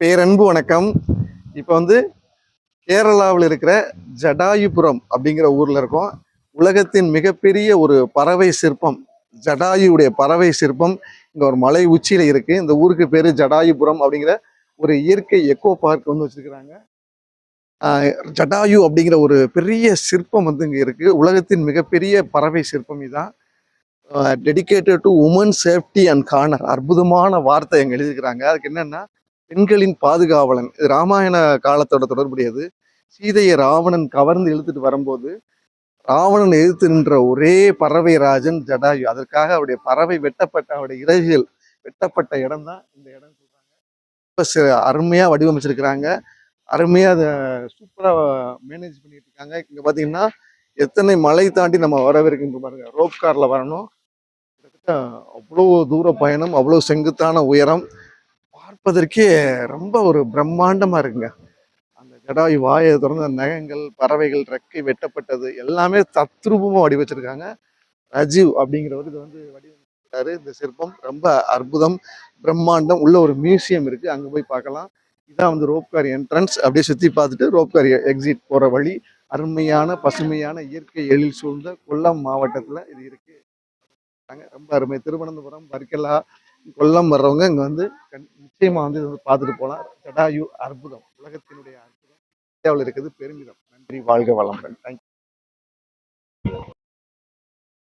பேரன்பு வணக்கம். இப்போ வந்து கேரளாவில் இருக்கிற ஜடாயுபுரம் அப்படிங்கிற ஊரில் இருக்கோம். உலகத்தின் மிகப்பெரிய ஒரு பறவை சிற்பம் ஜடாயுடைய பறவை சிற்பம் இங்கே ஒரு மலை உச்சியில் இருக்குது இந்த ஊருக்கு பேர் ஜடாயுபுரம் அப்படிங்கிற ஒரு இயற்கை எக்கோ பார்க் வந்து வச்சிருக்கிறாங்க. ஜடாயு அப்படிங்கிற ஒரு பெரிய சிற்பம் வந்து இங்கே இருக்குது உலகத்தின் மிகப்பெரிய பறவை சிற்பம் இதுதான் dedicated to women safety and corner அற்புதமான வார்த்தை எங்கள் எழுதிக்கிறாங்க அதுக்கு என்னென்னா பெண்களின் பாதுகாவலன். இது ராமாயண காலத்தோட தொடர்புடையது. சீதையை ராவணன் கவர்ந்து இழுத்துட்டு வரும்போது ராவணன் எதிர்த்து நின்ற ஒரே பறவை ராஜன் ஜடாயு. அதற்காக அவருடைய பறவை வெட்டப்பட்ட அவருடைய இறகுகள் வெட்டப்பட்ட இடம் தான் இந்த இடம் சொல்றாங்க. ரொம்ப சி- அருமையா வடிவமைச்சிருக்கிறாங்க. அருமையா அதை சூப்பரா மேனேஜ் பண்ணிட்டு இருக்காங்க இங்க பாத்தீங்கன்னா எத்தனை மலை தாண்டி நம்ம வரவிருக்கின்ற பாருங்க. ரோப் கார்ல வரணும். கிட்டத்தட்ட அவ்வளோ தூர பயணம் அவ்வளோ செங்குத்தான உயரம். பார்ப்பதற்கே ரொம்ப ஒரு பிரம்மாண்டமாக இருக்குங்க. அந்த ஜடாய் வாயை திறந்த நகங்கள் பறவைகள் ரெக்கை வெட்டப்பட்டது எல்லாமே தத்ரூபமாக வடிவச்சிருக்காங்க. ரஜீவ் அப்படிங்கிறவர் இது வந்து வடிவமைச்சிருக்காரு. இந்த சிற்பம் ரொம்ப அற்புதம் பிரம்மாண்டம் உள்ள ஒரு மியூசியம் இருக்கு. அங்கே போய் பார்க்கலாம். இதான் வந்து ரோப்காரி என்ட்ரன்ஸ் அப்படியே சுற்றி பார்த்துட்டு ரோப்காரி எக்ஸிட் போகிற வழி. அருமையான பசுமையான இயற்கை எழில் சூழ்ந்த கொல்லம் மாவட்டத்தில் இது இருக்கு. ரொம்ப அருமை. திருவனந்தபுரம் வர்க்கலா கொல்லம் வர்றவங்க இங்க வந்து கண்- நிச்சயமா வந்து இது வந்து பார்த்துட்டு போலாம். ஜடாயு அற்புதம். உலகத்தினுடைய அற்புதம். இந்தியாவில் இருக்குது பெருமிதம். நன்றி வாழ்க வளமுடன். தேங்க்யூ